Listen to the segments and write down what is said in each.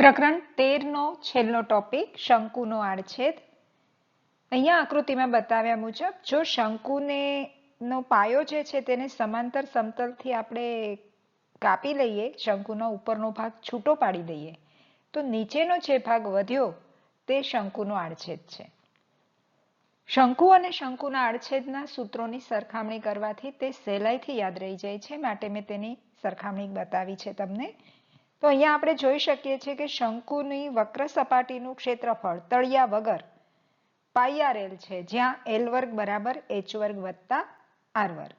પ્રકરણ તેરનો છેલ્લો ટોપિક શંકુનો આડછેદ. અહીંયા આકૃતિમાં બતાવ્યા મુજબ, જો શંકુને નો પાયો જે છે તેને સમાંતર સમતલથી આપણે કાપી લઈએ, શંકુનો ઉપરનો ભાગ છૂટો પાડી દઈએ, તો નીચેનો જે ભાગ વધ્યો, તે શંકુનો આડછેદ છે. શંકુ અને શંકુના આડછેદના સૂત્રોની સરખામણી કરવાથી તે સહેલાઈથી યાદ રહી જાય છે. માટે મેં તેની સરખામણી બતાવી છે તમને. તો અહીંયા આપણે જોઈ શકીએ છીએ કે શંકુની વક્ર સપાટીનું ક્ષેત્રફળ તળિયા વગર પાઈ આર એલ છે, જ્યાં એલ વર્ગ બરાબર એચ વર્ગ વત્તા આર વર્ગ.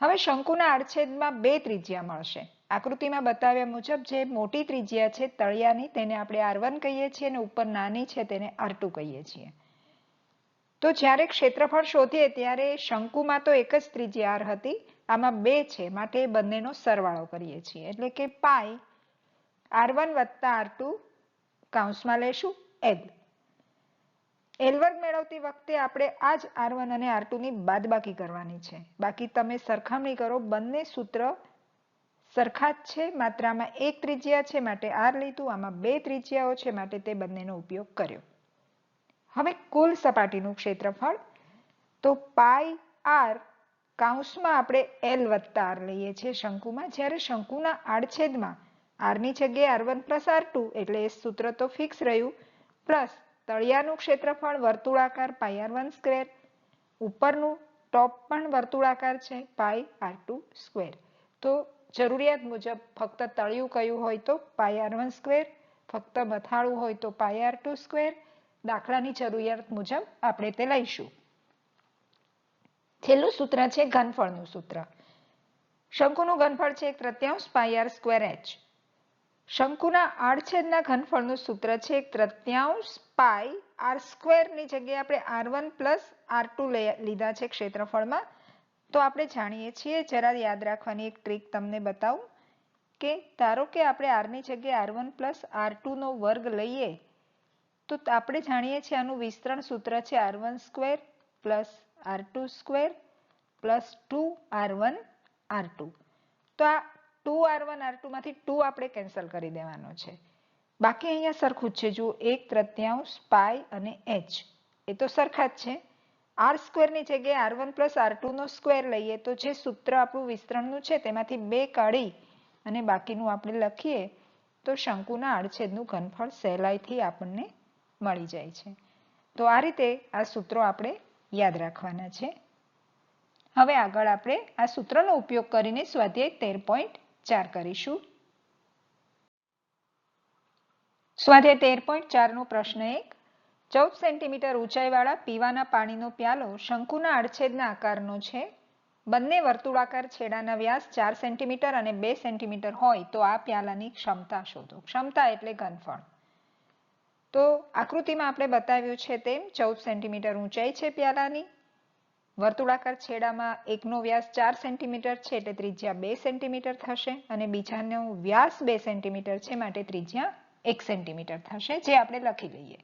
હવે શંકુના આડછેદમાં બે ત્રિજ્યા મળશે. આકૃતિમાં બતાવ્યા મુજબ જે મોટી ત્રિજ્યા છે તળિયાની, તેને આપણે આર વન કહીએ છીએ અને ઉપર નાની છે તેને આર ટુ કહીએ છીએ. તો જ્યારે ક્ષેત્રફળ શોધીએ ત્યારે શંકુમાં તો એક જ ત્રિજ્યા આર હતી, આમાં બે છે, માટે બંનેનો સરવાળો કરીએ છીએ. એટલે કે પાઈ આર વન વત્તા આર ટુ કાઉન્સમાં લેશું એલ એલ વર્ગ મેળવતી વખતે આપણે આ જ આર વન અને આર ટુની બાદબાકી કરવાની છે. બાકી તમે સરખામણી કરો, બંને સૂત્ર સરખા જ છે માત્રામાં એક ત્રિજ્યા છે, માટે આર લીધું, આમાં બે ત્રિજ્યાઓ છે, માટે તે બંનેનો ઉપયોગ કર્યો. હવે કુલ સપાટીનું ક્ષેત્રફળ, તો પાઈ આર કાઉન્સમાં આપણે એલ વત્તા આર લઈએ છીએ શંકુમાં. જ્યારે શંકુના આડછેદમાં આરની જગ્યાએ R one plus R two એટલે એ સૂત્ર તો ફિક્સ રહ્યું. પ્લસ તળિયાનું ક્ષેત્રફળ વર્તુળાકાર પાઈ આર વન સ્ક્વેર ઉપરનું ટોપ પણ વર્તુળાકાર છે પાઈ આર ટુ સ્ક્વેર તો જરૂરિયાત મુજબ ફક્ત તળિયું કયું હોય તો પાઈ આર વન સ્ક્વેર ફક્ત મથાળું હોય તો પાઈ આર ટુ સ્ક્વેર દાખલાની જરૂરિયાત મુજબ આપણે તે લઈશું. છેલ્લું સૂત્ર છે ઘનફળનું સૂત્ર. શંકુનું ઘનફળ છે એક તૃત્યાંશ પાઈ આર સ્ક્વેર એચ શંકુના આડછેદના ઘનફળનું સૂત્ર છે એક તૃતીયાંશ આર સ્ક્વેરની જગ્યાએ આપણે R one plus R two લીધા છે ક્ષેત્રફળમાં. તો આપણે જાણીએ છીએ, જરા યાદ રાખવાની એક ટ્રીક તમને બતાવું, કે ધારો કે આપણે આરની જગ્યાએ આર વન પ્લસ આર ટુનો વર્ગ લઈએ, તો આપણે જાણીએ છીએ આનું વિસ્તરણ સૂત્ર છે R one square plus R two square plus two R one R two. તો આ ટુ આર વન, આર ટુમાંથી ટુ આપણે કેન્સલ કરી દેવાનો છે. બાકી અહીંયા સરખું જ છે. જુઓ, એક તૃતીયાંશ પાઈ અને એચ. એ તો સરખા જ છે. આર સ્ક્વેરની જગ્યાએ આર વન પ્લસ આર ટુનો સ્ક્વેર લઈએ તો જે સૂત્ર આપણું વિસ્તરણનું છે તેમાંથી બે કાઢી અને બાકીનું આપણે લખીએ તો શંકુના આડછેદનું ઘનફળ સહેલાઈથી આપણને મળી જાય છે. તો આ રીતે આ સૂત્રો આપણે યાદ રાખવાના છે. હવે આગળ આપણે આ સૂત્રનો ઉપયોગ કરીને સ્વાધ્યાય તેર પોઈન્ટ ચાર કરીશું. સ્વાધ્યાય તેર પોઈન્ટ ચારનો પ્રશ્ન એક. ચૌદ સેન્ટીમીટર ઊંચાઈવાળા પીવાના પાણીનો પ્યાલો શંકુના આડછેદના આકારનો છે. બંને વર્તુળાકાર છેડાના વ્યાસ ચાર સેન્ટીમીટર અને બે સેન્ટીમીટર હોય તો આ પ્યાલાની ક્ષમતા શોધો. ક્ષમતા એટલે ઘનફળ. તો આકૃતિમાં આપણે બતાવ્યું છે તેમ ચૌદ સેન્ટીમીટર ઊંચાઈ છે પ્યાલાની વર્તુળાકાર છેડામાં એકનો વ્યાસ ચાર સેન્ટીમીટર છે એટલે ત્રિજ્યા બે સેન્ટીમીટર થશે અને બીજાનો વ્યાસ બે સેન્ટીમીટર છે માટે ત્રિજ્યા એક સેન્ટીમીટર થશે, જે આપણે લખી લઈએ.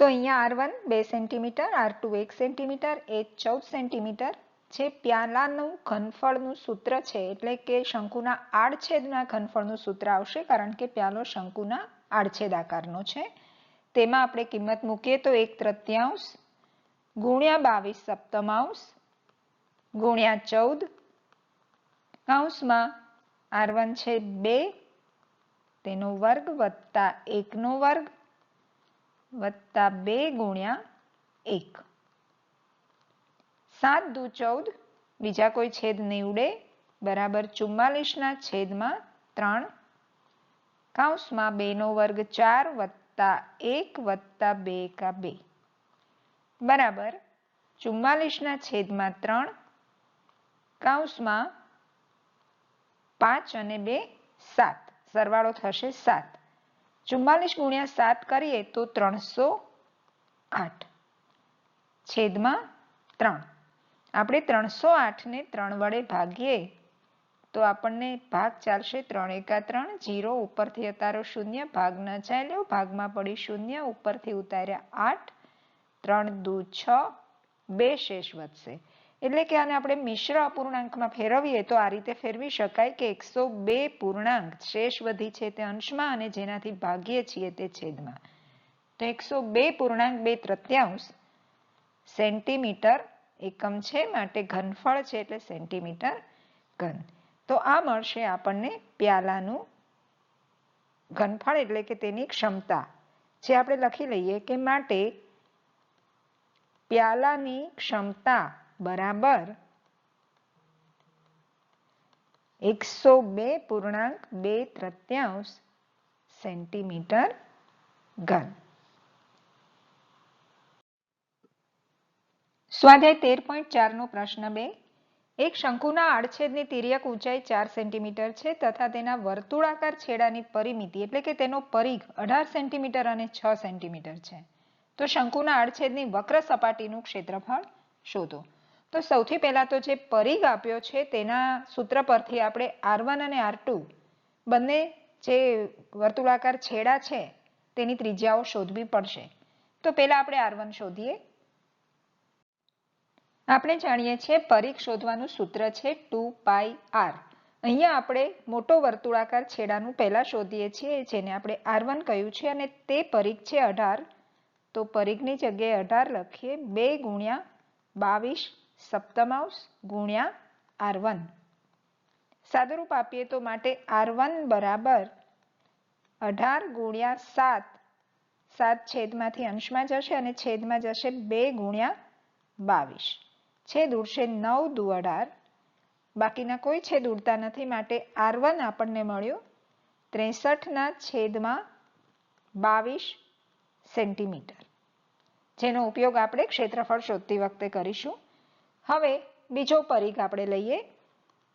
તો અહીંયા આર વન બે સેન્ટીમીટર, આર ટુ એક સેન્ટીમીટર, એ ચૌદ સેન્ટીમીટર જે પ્યાલાનું ઘનફળનું સૂત્ર છે, એટલે કે શંકુના આડછેદના ઘનફળનું સૂત્ર આવશે, કારણ કે પ્યાલો શંકુના આડછેદ આકારનો છે. તેમાં આપણે કિંમત મૂકીએ તો એક તૃતીયાંશ ગુણ્યા બાવીસ સપ્તમાંશ ગુણ્યા ચૌદ કાંસમાં આર વન છે બે, તેનો વર્ગ વત્તા એકનો વર્ગ, વત્તા બે ગુણ્યા એક. સાત દુ ચૌદ, બીજા કોઈ છેદ નીવડે બરાબર ચુમ્માલીસના છેદમાં ત્રણ. કાંસમાં બેનો વર્ગ ચાર વત્તા એક વત્તા બે કા બે. બરાબર. ચુમ્માલીસના છેદમાં ત્રણ કાઉન્સમાં પાંચ અને બે, સાત. સરવાળો થશે સાત. ચુમ્માલીસ ગુણ્યા સાત કરીએ તો ત્રણસો આઠ. છેદમાં ત્રણ. આપણે ત્રણસો આઠને ત્રણ વડે ભાગીએ તો આપણને ભાગ ચાલશે ત્રણ એકા ત્રણ, જીરો ઉપરથી અતારો શૂન્ય, ભાગ ન ચાલ્યો, ભાગમાં પડી શૂન્ય ઉપરથી ઉતાર્યા આઠ. ત્રણ દુ છ, બે શેષ વધશે. એટલે કે આને આપણે મિશ્ર અપૂર્ણાંકમાં ફેરવીએ તો આ રીતે ફેરવી શકાય કે એકસો બે પૂર્ણાંક શેષ વધી છે તે અંશમાં અને જેનાથી ભાગીએ છીએ તે છેદમાં. તો એકસો બે પૂર્ણાંક બે તૃત્યાંશ સેન્ટીમીટર એકમ છે, માટે ઘનફળ છે એટલે સેન્ટીમીટર ઘન. તો આ મળશે આપણને પ્યાલાનું ઘનફળ એટલે કે તેની ક્ષમતા. જે આપણે લખી લઈએ કે માટે પ્યાલાની ક્ષમતા બરાબર એકસો બે પૂર્ણાંક બે તૃત્યાંશ સેન્ટીમીટર ઘન. સ્વાધ્યાય તેર પોઈન્ટ ચારનો પ્રશ્ન બે. એક શંકુના આડછેદની તિર્યક ઊંચાઈ ચાર સેન્ટીમીટર છે તથા તેના વર્તુળાકાર છેડાની પરિમિતિ એટલે કે તેનો પરિઘ અઢાર સેન્ટીમીટર અને છ સેન્ટીમીટર છે. તો શંકુના આડછેદની વક્ર સપાટીનું ક્ષેત્રફળ શોધો. તો સૌથી પહેલા તો જે પરિઘ આપ્યો છે તેના સૂત્ર પરથી આપણે આર અને આર બંને જે વર્તુળાકાર છેડા છે તેની ત્રિજ્યાઓ શોધવી પડશે. તો પહેલા આપણે આર શોધીએ. આપણે જાણીએ છીએ પરિઘ શોધવાનું સૂત્ર છે ટુ પાઈ આર. અહીંયા આપણે મોટો વર્તુળાકાર છેડાનું પહેલા શોધીએ છીએ જેને આપણે આર વન કહ્યું છે અને તે પરિઘ છે અઢાર. તો પરિઘની જગ્યાએ અઢાર લખીએ બે ગુણ્યા બાવીસ સપ્તમાંશ ગુણ્યા આર વન. સાદુરૂપ આપીએ તો માટે આર વન બરાબર અઢાર ગુણ્યા સાત. સાત છેદમાંથી અંશમાં જશે અને છેદમાં જશે બે ગુણ્યા બાવીસ. છેદ ઉડશે નવ દુ અઢાર બાકીના કોઈ છેદ ઉડતા નથી માટે આર વન આપણને મળ્યું ત્રેસઠના છેદમાં બાવીસ સેન્ટીમીટર. જેનો ઉપયોગ આપણે ક્ષેત્રફળ શોધતી વખતે કરીશું. હવે બીજો પરીખ આપણે લઈએ.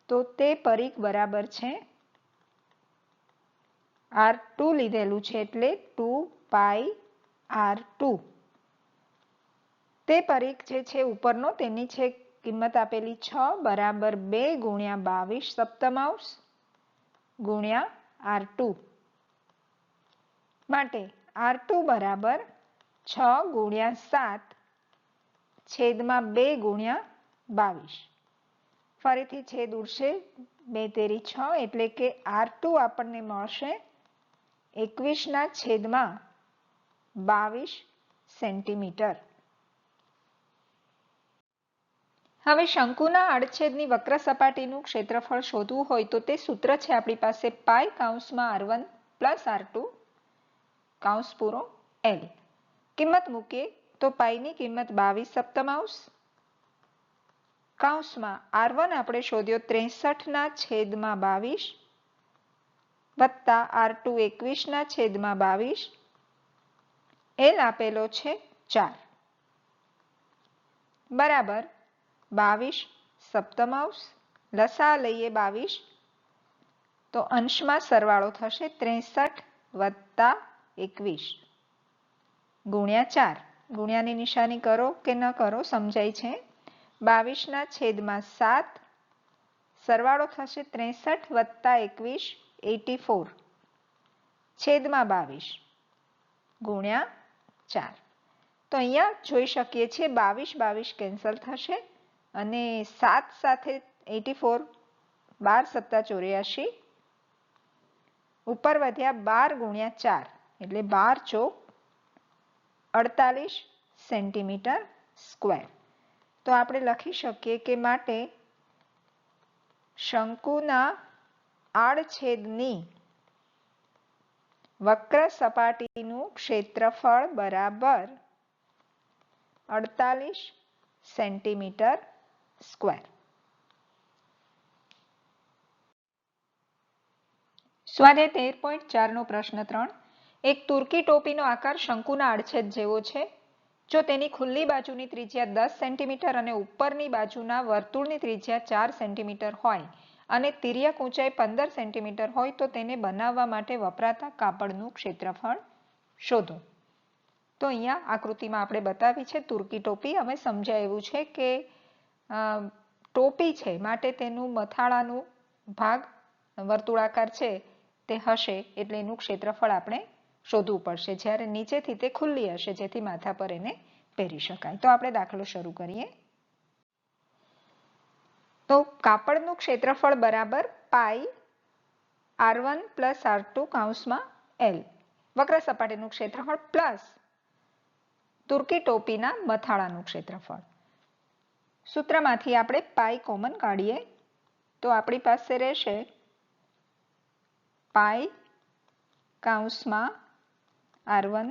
તો તે પરીખ બરાબર છે આર ટુ લીધેલું છે એટલે ટુ પાઈ આર ટુ. તે પરીખ જે છે ઉપરનો તેની છે કિંમત આપેલી છ બરાબર બે ગુણ્યા બાવીસ સપ્તમાંશ ગુણ્યા આર ટુ. માટે આર ટુ બરાબર છ ગુણ્યા સાત છેદમાં બે ગુણ્યા બાવીસ. ફરીથી છેદ ઉડશે બે તેરી છ એટલે કે આર ટુ આપણને મળશે એકવીસના છેદમાં બાવીસ સેન્ટીમીટર. હવે શંકુના આડછેદની વક્ર સપાટીનું ક્ષેત્રફળ શોધવું હોય તો તે સૂત્ર છે આપણી પાસે pi કાઉન્સમાં R one plus R two કાઉન્સ પૂરો એલ. કિંમત મૂકીએ તો પાઈની કિંમત બાવીસ સપ્તમાંશ. કાઉન્સમાં આર વન આપણે શોધ્યો ત્રેસઠના છેદમાં બાવીસ વત્તા આર ટુ એકવીસના છેદમાં બાવીસ. એલ આપેલો છે ચાર. બરાબર બાવીસ સપ્તમાંશ. લસા લઈએ બાવીસ. તો અંશમાં સરવાળો થશે ત્રેસઠ વત્તા એકવીસ. ગુણ્યા ચાર. ગુણ્યાની નિશાની કરો કે ન કરો સમજાય છે? બાવીસના છેદમાં સાત. સરવાળો થશે ત્રેસઠ વત્તા એકવીસ એટી ફોર છેદમાં બાવીસ. ગુણ્યા ચાર. તો અહીંયા જોઈ શકીએ છીએ બાવીસ બાવીસ કેન્સલ થશે અને સાત સાથે એટી ફોર બાર સત્તા ચોર્યાસી. ઉપર વધ્યા બાર ગુણ્યા ચાર. એટલે બાર ચોક અડતાલીસ સેન્ટીમીટર સ્ક્વેર. તો આપણે લખી શકીએ કે માટે શંકુના આડછેદની વક્ર સપાટીનું ક્ષેત્રફળ બરાબર અડતાલીસ સેન્ટીમીટર સ્ક્વેર. સ્વાધ્યાય તેર પોઈન્ટ ચારનો પ્રશ્ન ત્રણ. એક તુર્કી ટોપીનો આકાર શંકુના આડછેદ જેવો છે. જો તેની ખુલ્લી બાજુની ત્રિજ્યા દસ સેન્ટીમીટર અને ઉપરની બાજુના વર્તુળની ત્રિજ્યા ચાર સેન્ટીમીટર હોય અને તિર્યક ઊંચાઈ પંદર સેન્ટીમીટર હોય તો તેને બનાવવા માટે વપરાતા કાપડનું ક્ષેત્રફળ શોધો. તો અહીંયા આકૃતિમાં આપણે બતાવી છે તુર્કી ટોપી. હવે સમજાય એવું છે કે ટોપી છે માટે તેનું મથાળાનું ભાગ, વર્તુળાકાર છે તે હશે એટલે એનું ક્ષેત્રફળ આપણે શોધવું પડશે. જ્યારે નીચેથી તે ખુલ્લી હશે, જેથી માથા પર એને પહેરી શકાય. તો આપણે દાખલો શરૂ કરીએ. તો કાપડનું ક્ષેત્રફળ બરાબર pi R one plus R two કાઉન્સમાં L. વક્ર સપાટીનું ક્ષેત્રફળ પ્લસ તુર્કી ટોપીના મથાળાનું ક્ષેત્રફળ. સૂત્રમાંથી આપણે પાઈ કોમન કાઢીએ. તો આપણી પાસે રહેશે pi કાઉન્સમાં R one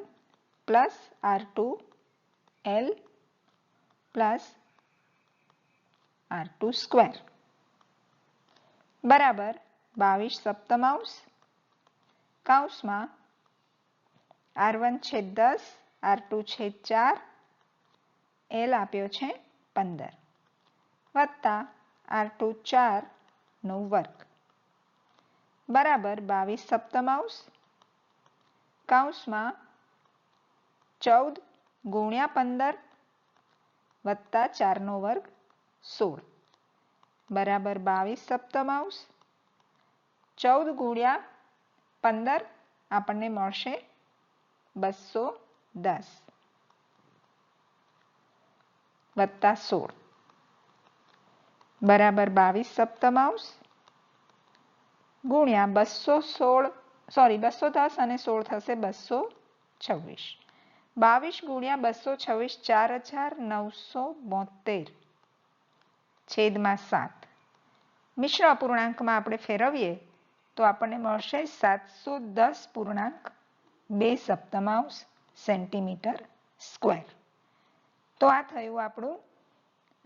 plus R two L plus R two square બરાબર બાવીસ સપ્તમાંશ કાઉસમાં આર વન છે દસ આર ટુ છે ચાર એલ આપ્યો છે પંદર. વત્તા આર ટુ ચાર નો વર્ગ. બરાબર બાવીસ સપ્તમાંશ કાઉન્સમાં ચૌદ ગુણ્યા પંદર વત્તા ચારનો વર્ગ સોળ. બરાબર બાવીસ સપ્તમાંશ ચૌદ ગુણ્યા પંદર આપણને મળશે બસો દસ વત્તા સોળ. બરાબર બાવીસ સપ્તમાંશ ગુણ્યા બસો સોળ સોરી, બસો દસ અને સોળ થશે બસો છવ્વીસ. બાવીસ ગુણ્યા બસો છવ્વીસ, ચાર હજાર નવસો બોતેર. છેદમાં સાત. મિશ્ર અપૂર્ણાંકમાં આપણે ફેરવીએ તો આપણને મળશે સાતસો દસ પૂર્ણાંક બે સપ્તમાંશ સેન્ટીમીટર સ્ક્વેર. તો આ થયું આપણું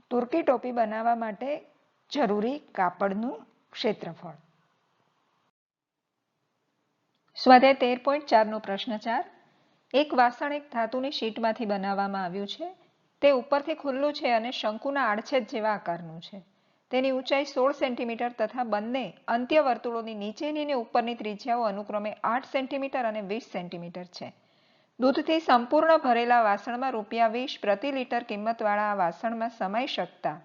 તુર્કી ટોપી બનાવવા માટે જરૂરી કાપડનું ક્ષેત્રફળ. સ્વાધ્યાય તેર પોઈન્ટ ચારનો પ્રશ્ન ચાર. એક વાસણ એક ધાતુની શીટમાંથી બનાવવામાં આવ્યું છે. તે ઉપરથી ખુલ્લું છે અને શંકુના આડછેદ જેવા આકારનું છે. તેની ઊંચાઈ સોળ સેન્ટીમીટર તથા બંને અંત્ય વર્તુળોની નીચેની અને ઉપરની ત્રિજ્યાઓ અનુક્રમે આઠ સેન્ટીમીટર અને વીસ સેન્ટીમીટર છે. દૂધથી સંપૂર્ણ ભરેલા વાસણમાં રૂપિયા વીસ પ્રતિ લીટર કિંમતવાળા આ વાસણમાં સમાઈ શકતા.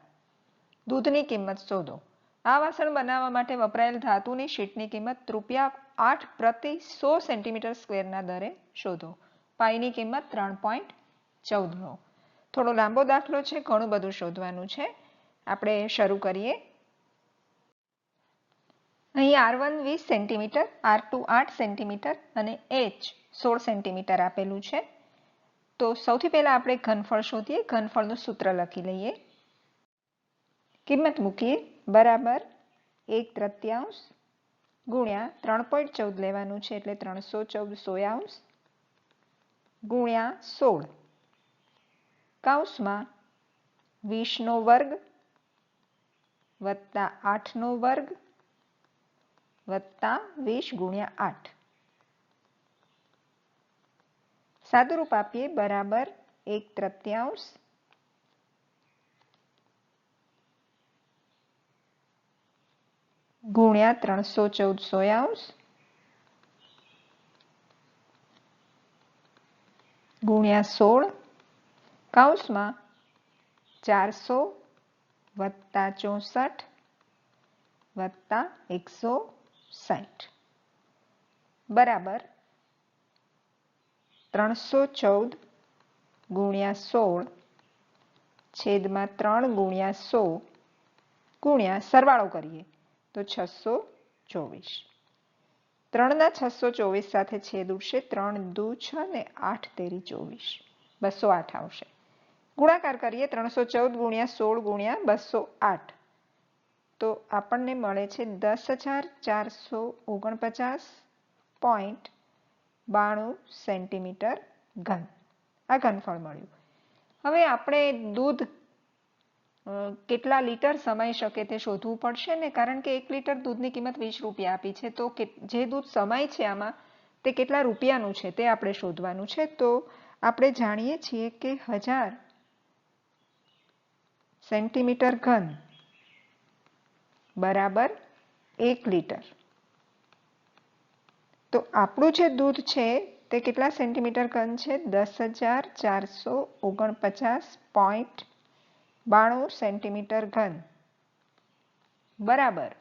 દૂધની કિંમત શોધો. આ વાસણ બનાવવા માટે વપરાયેલ ધાતુની શીટની કિંમત રૂપિયા આઠ પ્રતિ સો સેન્ટીમીટર સ્ક્વેરના દરે શોધો. પાઈની કિંમત ત્રણ પોઈન્ટ ચૌદનો. થોડો લાંબો દાખલો છે, ઘણું બધું શોધવાનું છે. આપણે શરૂ કરીએ. અહીં આર વન વીસ સેન્ટીમીટર, આર ટુ આઠ સેન્ટીમીટર અને એચ સોળ સેન્ટીમીટર આપેલું છે. તો સૌથી પહેલા આપણે ઘનફળ શોધીએ. ઘનફળનું સૂત્ર લખી લઈએ. કિંમત મૂકીએ. બરાબર એક તૃતીયાંશ ગુણ્યા ત્રણ પોઈન્ટ ચૌદ લેવાનું છે એટલે ત્રણસો ચૌદ સોયાઉન્સ ગુણ્યા સોળ. કાઉસમાં વીસનો વર્ગ વત્તા આઠનો વર્ગ વત્તા વીસ ગુણ્યા આઠ. સાદુરૂપ આપીએ બરાબર એક તૃતીયાંશ ગુણ્યા ત્રણસો ચૌદ સોયાંશ ગુણ્યા સોળ કાઉસમાં ચારસો વત્તા ચોસઠ વત્તા એકસો સાઠ બરાબર. ત્રણસો ચૌદ ગુણ્યા સોળ છેદમાં ત્રણ ગુણ્યા સો ગુણ્યા સરવાળો કરીએ. તો છસો ચોવીસ. ત્રણના છસો ચોવીસ સાથે છેદ ઉડશે ત્રણ દુ છ ને આઠ તેરી ચોવીસ. બસો આઠ આવશે. ગુણાકાર કરીએ ત્રણસો ચૌદ ગુણ્યા સોળ ગુણ્યા બસો આઠ. તો આપણને મળે છે દસ હજાર ચારસો ઓગણપચાસ પોઈન્ટ બાણું સેન્ટીમીટર ઘન. આ ઘનફળ મળ્યું. હવે આપણે દૂધ કેટલા લીટર સમાઈ શકે તે શોધવું પડશે ને? કારણ કે એક લીટર દૂધની કિંમત વીસ રૂપિયા આપી છે. તો જે દૂધ સમાય છે આમાં, તે કેટલા રૂપિયાનું છે તે આપણે શોધવાનું છે. તો આપણે જાણીએ છીએ કે હજાર સેન્ટીમીટર ઘન બરાબર એક લીટર. તો આપણું જે દૂધ છે તે કેટલા સેન્ટીમીટર ઘન છે? દસ હજાર ચારસો ઓગણપચાસ પોઈન્ટ બાણું સેન્ટીમીટર ઘન. બરાબર.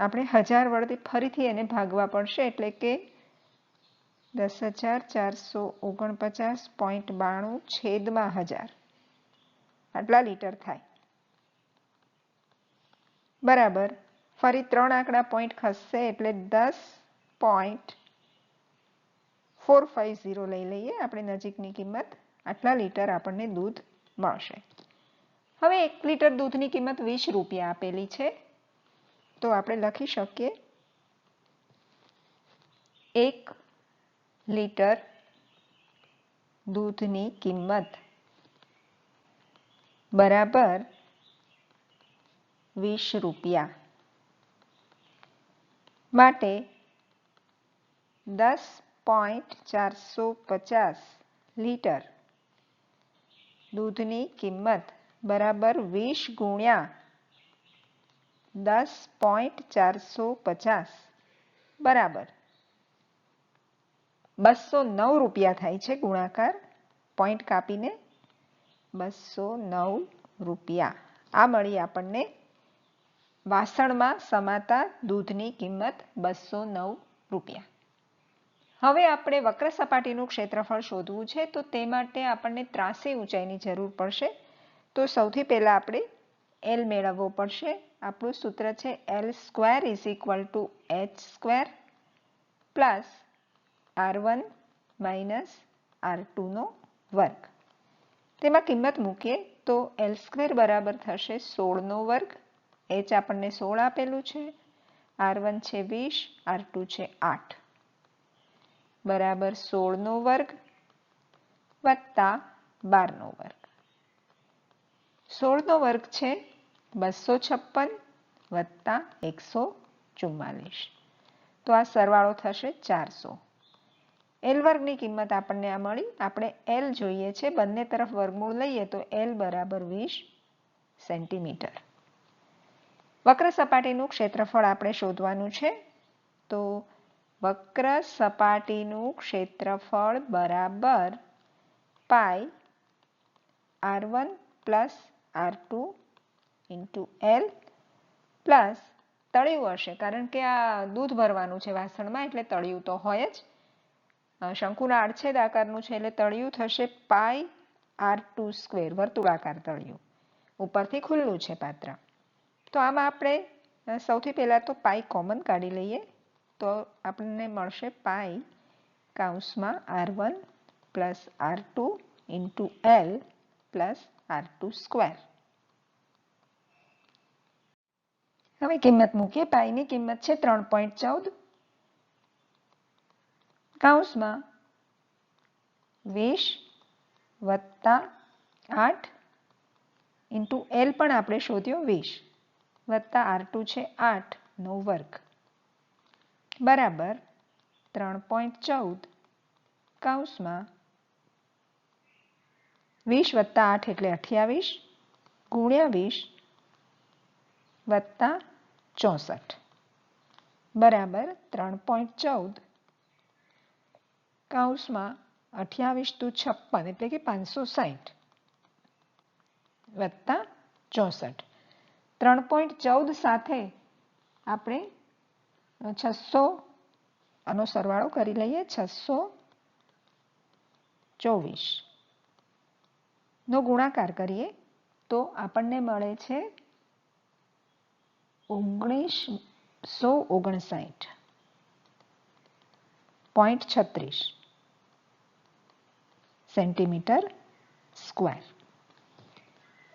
આપણે હજાર વડથી ફરીથી એને ભાગવા પડશે એટલે કે દસ હજાર ચારસો ઓગણપચાસ પોઈન્ટ બાણું છેદમાં હજાર. આટલા લીટર થાય. બરાબર. ફરી ત્રણ આંકડા પોઈન્ટ ખસશે એટલે દસ પોઈન્ટ ફોર ફાઈવ ઝીરો લઈ લઈએ. આપણે નજીકની કિંમત આટલા લીટર આપણને દૂધ મળશે. હવે એક લીટર દૂધની કિંમત વીસ રૂપિયા આપેલી છે. તો આપણે લખી શકીએ. એક લીટર દૂધની કિંમત બરાબર વીસ રૂપિયા. માટે દસ પોઈન્ટ ચારસો પચાસ લીટર દૂધની કિંમત બરાબર વીસ ગુણ્યા દસ પોઈન્ટ ચારસો પચાસ. બરાબર. બસો નવ રૂપિયા થાય છે ગુણાકાર. પોઈન્ટ કાપીને બસો નવ રૂપિયા. આ મળી આપણને વાસણમાં સમાતા દૂધની કિંમત બસો નવ રૂપિયા. હવે આપણે વક્ર સપાટીનું ક્ષેત્રફળ શોધવું છે, તો તે માટે આપણને ત્રાસી ઊંચાઈની જરૂર પડશે. તો સૌથી પહેલાં આપણે એલ મેળવવો પડશે. આપણું સૂત્ર છે L square is equal to H square plus R one minus R ટુનો વર્ગ. તેમાં કિંમત મૂકીએ, તો એલ સ્ક્વેર બરાબર થશે સોળનો વર્ગ. એચ આપણને સોળ આપેલું છે. આર વન છે વીસ આર ટુ છે આઠ. બરાબર સોળનો વર્ગ વત્તા બારનો વર્ગ. સોળનો વર્ગ છે બસો છપ્પન વત્તા એકસો ચુમ્માલીસ તો આ સરવાળો થશે ચારસો. એલ વર્ગની કિંમત આપણને આ મળી. આપણે એલ જોઈએ છે. બંને તરફ વર્ગમૂળ લઈએ તો એલ બરાબર વીસ સેન્ટીમીટર. વક્ર સપાટીનું ક્ષેત્રફળ આપણે શોધવાનું છે. તો વક્ર સપાટીનું ક્ષેત્રફળ બરાબર pi R one plus R two into L plus તળિયું હશે. કારણ કે આ દૂધ ભરવાનું છે વાસણમાં, એટલે તળિયું તો હોય જ. શંકુના આડછેદ આકારનું છે એટલે તળિયું થશે પાઈ આર ટુ સ્ક્વેર, વર્તુળાકાર તળિયું. ઉપરથી ખુલ્લું છે પાત્ર. તો આમાં આપણે સૌથી પહેલાં તો પાઈ કોમન કાઢી લઈએ. તો આપણને મળશે pi કાઉન્સમાં R one plus R two into L plus R two square. હવે કિંમત મૂકીએ. પાઈની કિંમત છે ત્રણ પોઈન્ટ ચૌદ. કાઉન્સમાં વીસ વત્તા આઠ ઇન્ટુ એલ પણ આપણે શોધ્યો વીસ વત્તા આર ટુ છે આઠ નો વર્ગ. બરાબર ત્રણ પોઈન્ટ ચૌદ કાઉન્સમાં વીસ વત્તા આઠ એટલે અઠ્યાવીસ ગુણ્યા વીસ વત્તા ચોસઠ. બરાબર ત્રણ પોઈન્ટ ચૌદ કાઉન્સમાં અઠ્યાવીસ ટુ છપ્પન એટલે કે પાંચસો સાઠ વત્તા ચોસઠ. ત્રણ પોઈન્ટ ચૌદ સાથે આપણે છસો, આનો સરવાળો કરી લઈએ, છસો ચોવીસ. નો ગુણાકાર કરીએ, તો આપણને મળે છે ઓગણીસો ઓગણસાઠ. પોઈન્ટ છત્રીસ સેન્ટીમીટર સ્ક્વેર.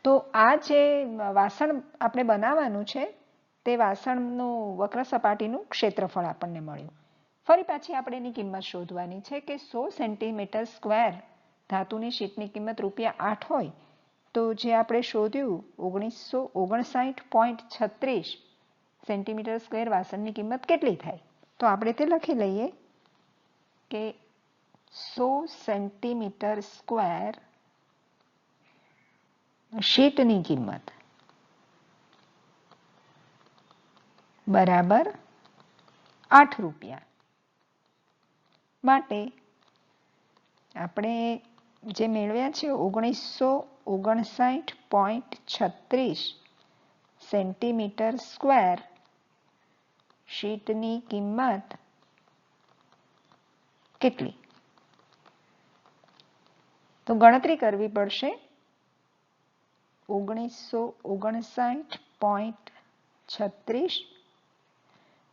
તો આ જે વાસણ આપણે બનાવવાનું છે તે વાસણનું વક્ર સપાટીનું ક્ષેત્રફળ આપણને મળ્યું. ફરી પાછી આપણે એની કિંમત શોધવાની છે કે સો સેન્ટીમીટર સ્ક્વેર ધાતુની શીટની કિંમત રૂપિયા આઠ હોય તો જે આપણે શોધ્યું ઓગણીસો ઓગણસાઠ પોઈન્ટ છત્રીસ સેન્ટીમીટર સ્ક્વેર વાસણની કિંમત કેટલી થાય? તો આપણે તે લખી લઈએ કે સો સેન્ટીમીટર સ્ક્વેર શીટની કિંમત બરાબર આઠ રૂપિયા. માટે આપણે જે મેળવ્યા છે ઓગણીસો ઓગણસાઠ પોઈન્ટ છત્રીસ સેન્ટીમીટર સ્ક્વેર શીટની કિંમત કેટલી? તો ગણતરી કરવી પડશે. ઓગણીસો ઓગણસાઠ પોઈન્ટ છત્રીસ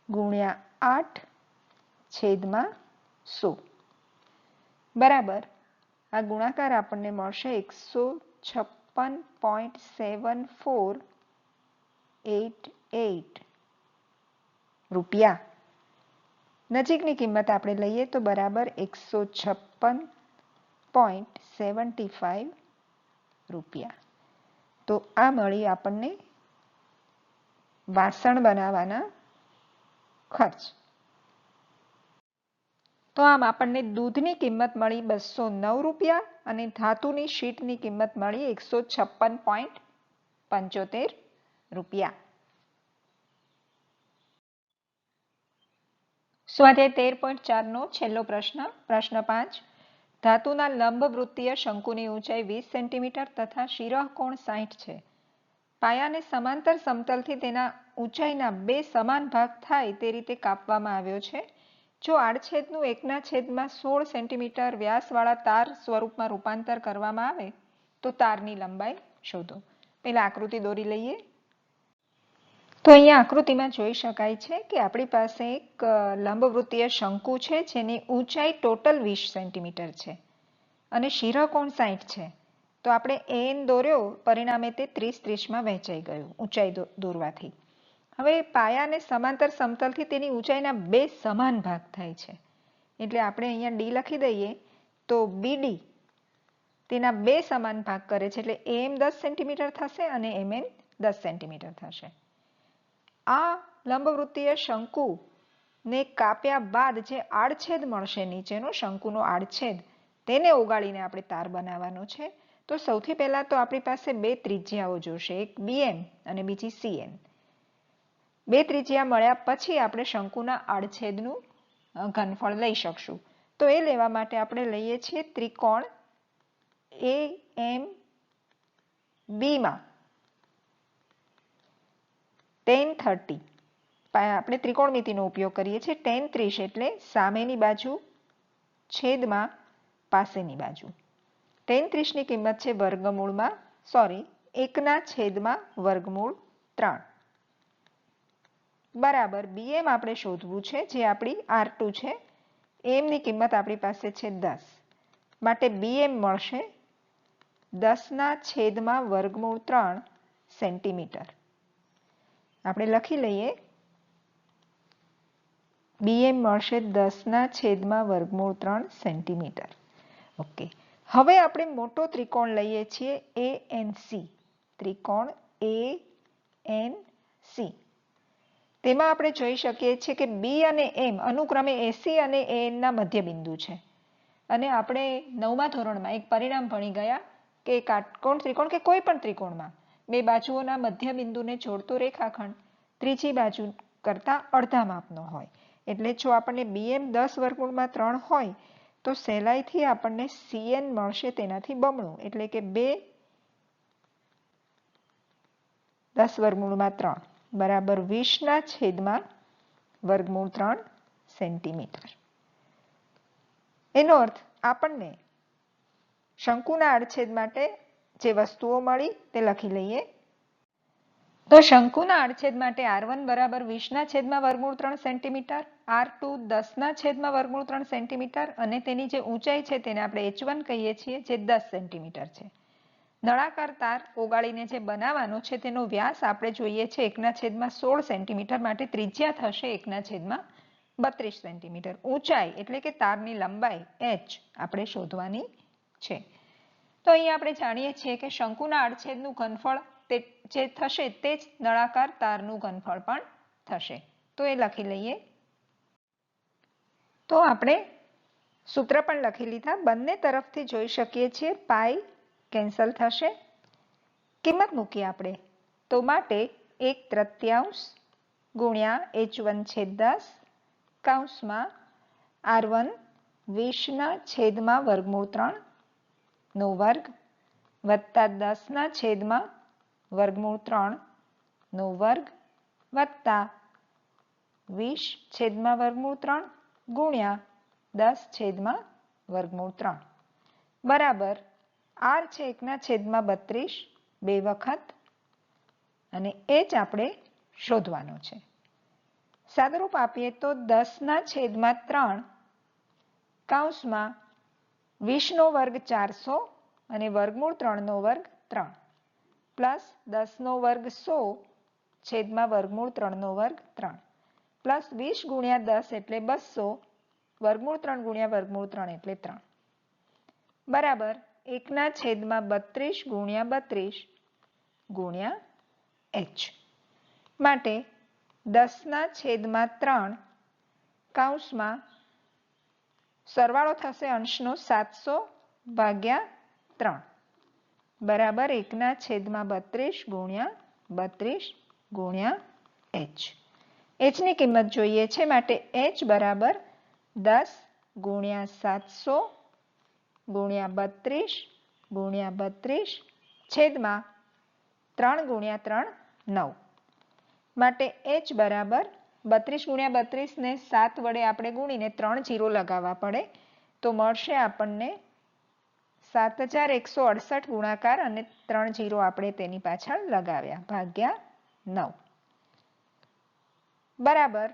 ગુણ્યા આઠ છેદમાં સો. બરાબર. આ ગુણાકાર આપણને મળશે એકસો છપ્પન point seven four eight eight રૂપિયા. નજીકની કિંમત આપણે લઈએ તો બરાબર એકસો છપ્પન પોઈન્ટ સેવન્ટી ફાઈવ રૂપિયા. તો આ મળી આપણને વાસણ બનાવવાના ખર્ચ. તો આમ આપણને દૂધની કિંમત મળી બસો નવ રૂપિયા અને ધાતુની શીટની કિંમત મળી એકસો છપ્પન પોઈન્ટ પંચોતેર રૂપિયા. સ્વાધ્યાય તેર પોઈન્ટ ચારનો છેલ્લો પ્રશ્ન પ્રશ્ન પાંચ. ધાતુના લંબ વૃત્તીય શંકુની ઊંચાઈ વીસ સેન્ટીમીટર તથા શિરઃ કોણ સાઠ છે. પાયાને સમાંતર સમતલથી તેના ઊંચાઈના બે સમાન ભાગ થાય તે રીતે કાપવામાં આવ્યો છે. જો આડછેદનું એકના છેદમાં સોળ સેન્ટીમીટર વ્યાસવાળા તાર સ્વરૂપમાં રૂપાંતર કરવામાં આવે, તો તારની લંબાઈ શોધો. પહેલા આકૃતિ દોરી લઈએ. તો અહીંયા આકૃતિમાં જોઈ શકાય છે કે આપણી પાસે એક લંબવૃત્તીય શંકુ છે જેની ઊંચાઈ ટોટલ વીસ સેન્ટીમીટર છે અને શિરકોણ સાઠ છે. તો આપણે એન દોર્યો, પરિણામે તે ત્રીસ ત્રીસમાં વહેંચાઈ ગયું, ઊંચાઈ દોરવાથી. હવે પાયાને સમાંતર સમતલથી તેની ઊંચાઈના બે સમાન ભાગ થાય છે. એટલે આપણે અહીંયા ડી લખી દઈએ તો બીડી તેના બે સમાન ભાગ કરે છે. એટલે એમ દસ સેન્ટીમીટર થશે અને એમએન દસ સેન્ટીમીટર થશે. આ લંબવૃત્તીય શંકુ ને કાપ્યા બાદ જે આડછેદ મળશે નીચેનો, શંકુનો આડછેદ, તેને ઓગાળીને આપણે તાર બનાવવાનો છે. તો સૌથી પહેલા તો આપણી પાસે બે ત્રિજ્યાઓ જોશે. એક બીએમ અને બીજી સીએન બે ત્રિજ્યા મળ્યા પછી આપણે શંકુના આડછેદનું ઘનફળ લઈ શકશું. તો એ લેવા માટે આપણે લઈએ છીએ ત્રિકોણ એ એમ બીમાં. Tan thirty. આપણે ત્રિકોણમિતિનો ઉપયોગ કરીએ છીએ. ટેન ત્રીસ એટલે સામેની બાજુ, છેદમાં પાસેની બાજુ. ટેન ત્રીસની કિંમત છે વર્ગમૂળમાં, સોરી, એકના છેદમાં વર્ગમૂળ ત્રણ. બરાબર બીએમ આપણે શોધવું છે, જે આપણી આર ટુ છે. એમની કિંમત આપણી પાસે છે દસ. માટે બીએમ મળશે દસના છેદમાં વર્ગમૂળ ત્રણ સેન્ટીમીટર. આપણે લખી લઈએ. બીએમ મળશે દસના છેદમાં વર્ગમૂળ ત્રણ સેન્ટીમીટર. ઓકે હવે આપણે મોટો ત્રિકોણ લઈએ છીએ એ એન સી ત્રિકોણ એ એન સી તેમાં આપણે જોઈ શકીએ છીએ કે બી અને એમ અનુક્રમે એસી અને એનના મધ્યબિંદુ છે. અને આપણે નવમા ધોરણમાં એક પરિણામ ભણી ગયા કે કાટકોણ ત્રિકોણ કે કોઈ પણ ત્રિકોણમાં બે બાજુઓના મધ્યબિંદુને જોડતો રેખાખંડ ત્રીજી બાજુ કરતા અડધા માપનો હોય. એટલે જો આપણને બીએમ દસ વર્ગમૂળમાં ત્રણ હોય, તો સહેલાઈથી આપણને સીએન મળશે તેનાથી બમણું. એટલે કે બે દસ વર્ગમૂળમાં ત્રણ. બરાબર વીસના છેદમાં વર્ગમૂળ ત્રણ સેન્ટીમીટર. એનો અર્થ આપણને શંકુના આડછેદ માટે જે વસ્તુઓ મળી તે લખી લઈએ. તો શંકુના આડછેદ માટે આર વન બરાબર વીસના છેદમાં વર્ગમૂળ ત્રણ સેન્ટીમીટર, આર ટુ દસના છેદમાં વર્ગમૂળ ત્રણ સેન્ટીમીટર અને તેની જે ઊંચાઈ છે તેને આપણે એચ વન કહીએ છીએ જે દસ સેન્ટીમીટર છે. નળાકાર તાર ઓગાળીને જે બનાવવાનો છે તેનો વ્યાસ આપણે જોઈએ છે એકના છેદમાં સોળ સેન્ટીમીટર માટે ત્રિજ્યા થશે એકના છેદમાં બત્રીસ સેન્ટીમીટર. ઊંચાઈ એટલે કે તારની લંબાઈ એચ આપણે શોધવાની છે. તો અહીં આપણે જાણીએ છીએ કે શંકુના આડછેદનું ઘનફળ તે જે થશે તે જ નળાકાર તારનું ઘનફળ પણ થશે. તો એ લખી લઈએ. તો આપણે સૂત્ર પણ લખી લીધા. બંને તરફથી જોઈ શકીએ છીએ પાઈ કેન્સલ થશે? કિંમત મૂકીએ આપણે. તો માટે એક તૃત્યાંશ ગુણ્યા એચ વન છેદ દસ કાઉન્સમાં આર વન વીસના છેદમાં વર્ગમૂળ ત્રણ નો વર્ગ વત્તા દસના છેદમાં વર્ગમૂળ ત્રણ નો વર્ગ વત્તા વીસ છેદમાં વર્ગમૂળ ત્રણ ગુણ્યા દસ છેદમાં વર્ગમૂળ ત્રણ. બરાબર. આર છે એકના છેદમાં બત્રીસ, બે વખત, અને એ જ આપણે શોધવાનો છે. સાદરૂપ આપીએ તો દસના છેદમાં ત્રણ કૌંસમાં વીસનો વર્ગ ચારસો અને વર્ગમૂળ ત્રણનો વર્ગ ત્રણ. પ્લસ દસનો વર્ગ સો, છેદમાં વર્ગમૂળ ત્રણનો વર્ગ ત્રણ. પ્લસ વીસ ગુણ્યા દસ એટલે બસો, વર્ગમૂળ ત્રણ ગુણ્યા વર્ગમૂળ ત્રણ એટલે ત્રણ. બરાબર. એકના છેદમાં બત્રીસ ગુણ્યા બત્રીસ ગુણ્યા એચ માટે દસના છેદમાં ત્રણ કૌંસમાં સરવાળો થશે અંશનો સાતસો ભાગ્યા ત્રણ. બરાબર એકના છેદમાં બત્રીસ ગુણ્યા બત્રીસ ગુણ્યા એચ એચની કિંમત જોઈએ છે માટે એચ બરાબર દસ ગુણ્યા સાતસો ગુણ્યા બત્રીસ ગુણ્યા બત્રીસ, છેદમાં ત્રણ ગુણ્યા ત્રણ, નવ. માટે એચ બરાબર બત્રીસ ગુણ્યા બત્રીસને સાત વડે આપણે ગુણીને ત્રણ જીરો લગાવવા પડે, તો મળશે આપણને સાત હજાર એકસો અડસઠ ગુણાકાર અને ત્રણ જીરો આપણે તેની પાછળ લગાવ્યા, ભાગ્યા નવ. બરાબર.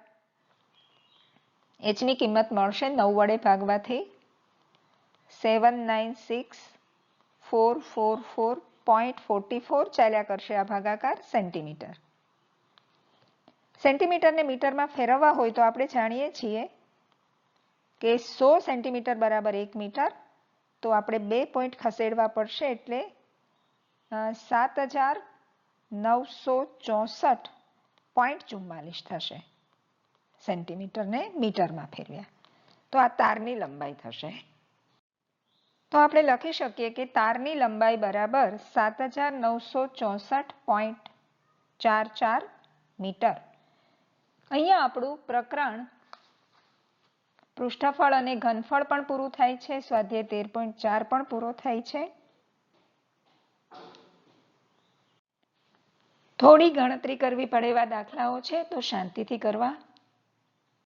એચની કિંમત મળશે નવ વડે ભાગવાથી seven nine six four four four point forty four ચાલ્યા કરશે આ ભાગાકાર સેન્ટીમીટર. સેન્ટીમીટરને મીટરમાં ફેરવવા હોય તો આપણે જાણીએ છીએ કે સો સેન્ટીમીટર બરાબર એક મીટર, તો આપણે બે પોઈન્ટ ખસેડવા પડશે એટલે સાત હજાર નવસો ચોસઠ પોઈન્ટ ચુમ્માલીસ થશે સેન્ટીમીટરને મીટરમાં ફેરવ્યા. તો આ તારની લંબાઈ થશે. તો આપણે લખી શકીએ કે તારની લંબાઈ બરાબર સાત હજાર નવસો ચોસઠ પોઈન્ટ ચાર ચાર મીટર. અહીંયા આપણું પ્રકરણ પૃષ્ઠફળ અને ઘનફળ પણ પૂરું થાય છે. સ્વાધ્યાય તેર પોઈન્ટ ચાર પણ પૂરો થાય છે. થોડી ગણતરી કરવી પડે એવા દાખલાઓ છે, તો શાંતિથી કરવા.